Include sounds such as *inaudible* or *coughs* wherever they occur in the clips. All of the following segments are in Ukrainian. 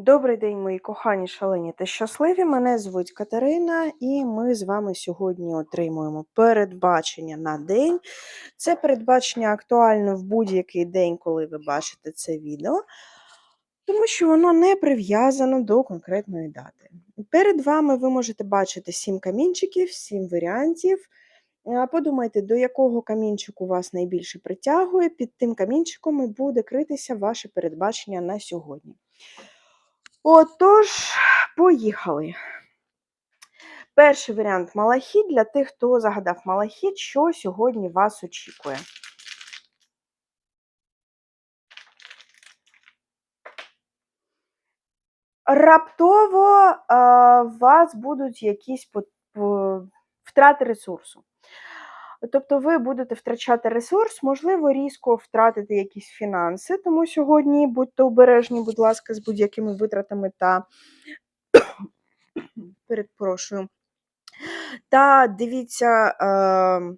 Добрий день, мої кохані, шалені та щасливі. Мене звуть Катерина, і ми з вами сьогодні отримуємо передбачення на день. Це передбачення актуально в будь-який день, коли ви бачите це відео, тому що воно не прив'язано до конкретної дати. Перед вами ви можете бачити сім камінчиків, сім варіантів. Подумайте, до якого камінчику вас найбільше притягує. Під тим камінчиком і буде критися ваше передбачення на сьогодні. Отож, поїхали. Перший варіант малахіт для тих, хто загадав малахіт, що сьогодні вас очікує. Раптово у вас будуть якісь по- по- втрати ресурсу. Тобто ви будете втрачати ресурс, можливо, різко втратити якісь фінанси, тому сьогодні будьте обережні, будь ласка, з будь-якими витратами та *coughs* перепрошую. Та дивіться, е,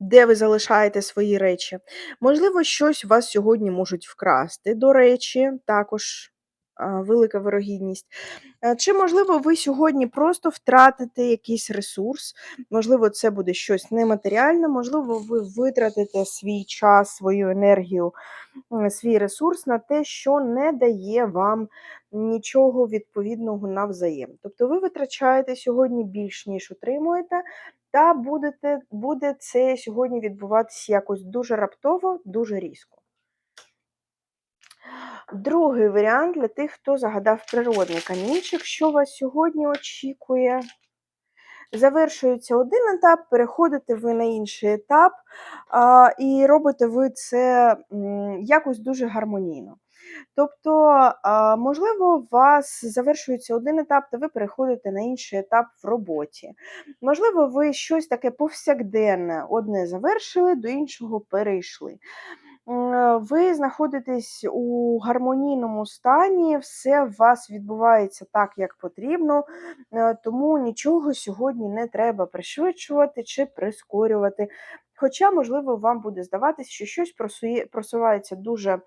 де ви залишаєте свої речі. Можливо, щось вас сьогодні можуть вкрасти, до речі, також велика вирогідність. Е, Чи, можливо, ви сьогодні просто втратите якийсь ресурс, можливо, це буде щось нематеріальне, можливо, ви витратите свій час, свою енергію, свій ресурс на те, що не дає вам нічого відповідного навзаєм. Тобто ви витрачаєте сьогодні більш, ніж отримуєте, та будете, буде це сьогодні відбуватися якось дуже раптово, дуже різко. Другий варіант для тих, хто загадав природний камінчик, що вас сьогодні очікує. Завершується один етап, переходите ви на інший етап, і робите ви це якось дуже гармонійно. Тобто, можливо, у вас завершується один етап, та ви переходите на інший етап в роботі. Можливо, ви щось таке повсякденне одне завершили, до іншого перейшли. Е, Ви знаходитесь у гармонійному стані, все у вас відбувається так, як потрібно, е, тому нічого сьогодні не треба пришвидшувати чи прискорювати. Хоча, можливо, вам буде здаватися, що щось просувається дуже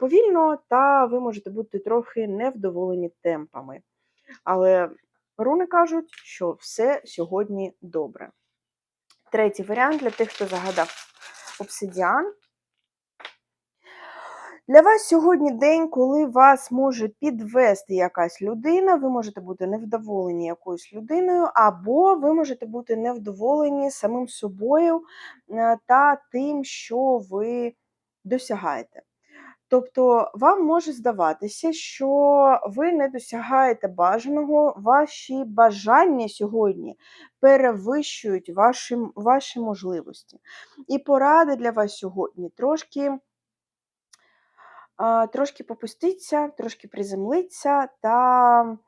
повільно, та ви можете бути трохи невдоволені темпами. Але руни кажуть, що все сьогодні добре. Третій варіант для тих, хто загадав обсидіан. Для вас сьогодні день, коли вас може підвести якась людина, ви можете бути невдоволені якоюсь людиною, або ви можете бути невдоволені самим собою е, та тим, що ви досягаєте. Тобто вам може здаватися, що ви не досягаєте бажаного, ваші бажання сьогодні перевищують ваші, ваші можливості. І поради для вас сьогодні трошки трошки попуститься, трошки приземлиться та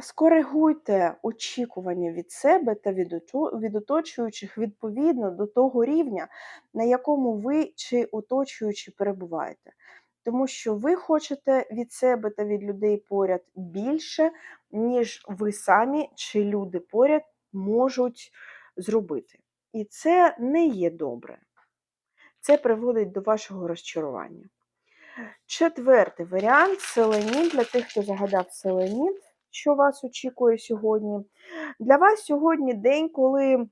скоригуйте очікування від себе та від, оточуючих відповідно до того рівня, на якому ви чи оточуючі перебуваєте. Тому що ви хочете від себе та від людей поряд більше, ніж ви самі чи люди поряд можуть зробити. І це не є добре. Це приводить до вашого розчарування. Четвертий варіант селеніт для тих, хто загадав селеніт, що вас очікує сьогодні. Для вас сьогодні день, коли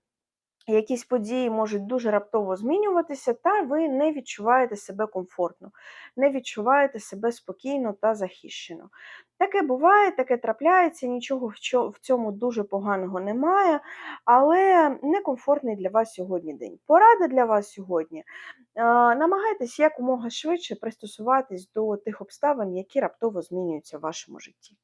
якісь події можуть дуже раптово змінюватися, та ви не відчуваєте себе комфортно, не відчуваєте себе спокійно та захищено. Таке буває, таке трапляється, нічого в цьому дуже поганого немає, але некомфортний для вас сьогодні день. Порада для вас сьогодні. Намагайтесь якомога швидше пристосуватись до тих обставин, які раптово змінюються в вашому житті.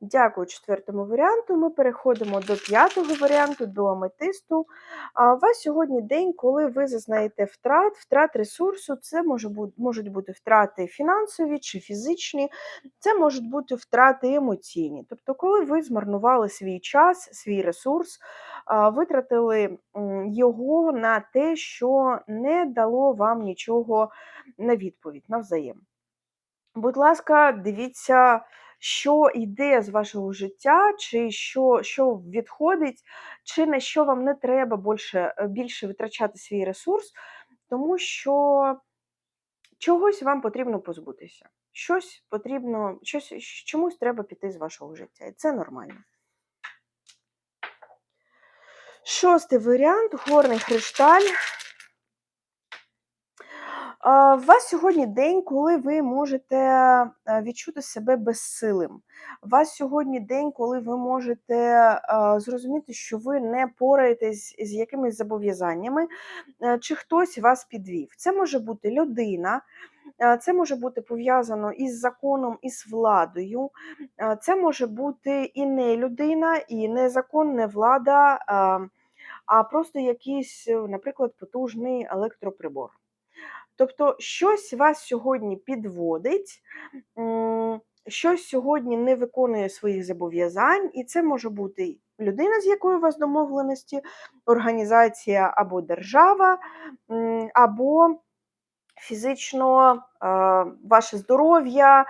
Дякую четвертому варіанту. Ми переходимо до п'ятого варіанту, до аметисту. У вас сьогодні день, коли ви зазнаєте втрат, втрат ресурсу. Це можуть бути втрати фінансові чи фізичні, це можуть бути втрати емоційні. Тобто, коли ви змарнували свій час, свій ресурс, витратили його на те, що не дало вам нічого на відповідь, навзаєм. Будь ласка, дивіться, що йде з вашого життя, чи що, що відходить, чи на що вам не треба більше, більше витрачати свій ресурс, тому що чогось вам потрібно позбутися. Щось потрібно, щось, чомусь треба піти з вашого життя. І це нормально. Шостий варіант горний хрешталь. У вас сьогодні день, коли ви можете е, відчути себе безсилим. У вас сьогодні день, коли ви можете е, зрозуміти, що ви не пораєтесь з якимись зобов'язаннями, е, чи хтось вас підвів. Це може бути людина, це може бути пов'язано із законом, із владою. Це може бути і не людина, і не закон, не влада, а- просто якийсь, наприклад, потужний електроприбор. Тобто щось вас сьогодні підводить, щось сьогодні не виконує своїх зобов'язань, і це може бути людина, з якою у вас домовленості, організація або держава, або фізично ваше здоров'я,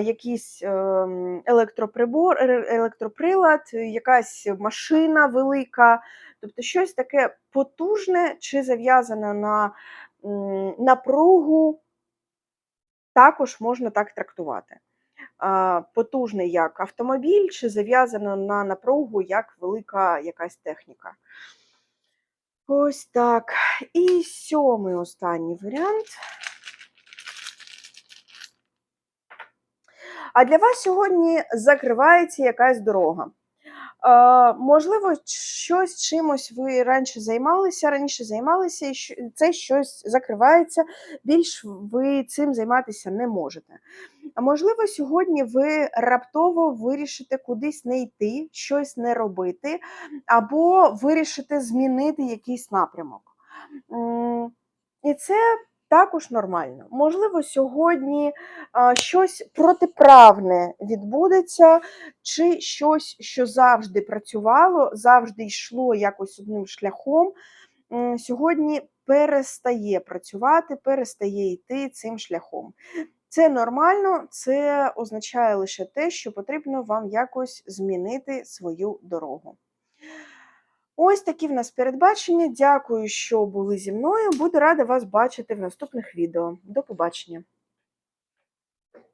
якийсь ем, електроприбор, е- електроприлад, якась машина велика, тобто щось таке потужне чи зав'язане на напругу, також можна так трактувати. Потужний як автомобіль, чи зав'язано на напругу як велика якась техніка. Ось так. І сьомий останній варіант. А для вас сьогодні закривається якась дорога. Можливо, щось чимось ви раніше займалися, раніше займалися, і це щось закривається, більш ви цим займатися не можете. А можливо, сьогодні ви раптово вирішите кудись не йти, щось не робити, або вирішите змінити якийсь напрямок. І це також нормально. Можливо, сьогодні щось протиправне відбудеться, чи щось, що завжди працювало, завжди йшло якось одним шляхом, сьогодні перестає працювати, перестає йти цим шляхом. Це нормально, це означає лише те, що потрібно вам якось змінити свою дорогу. Ось такі в нас передбачення. Дякую, що були зі мною. Буду рада вас бачити в наступних відео. До побачення!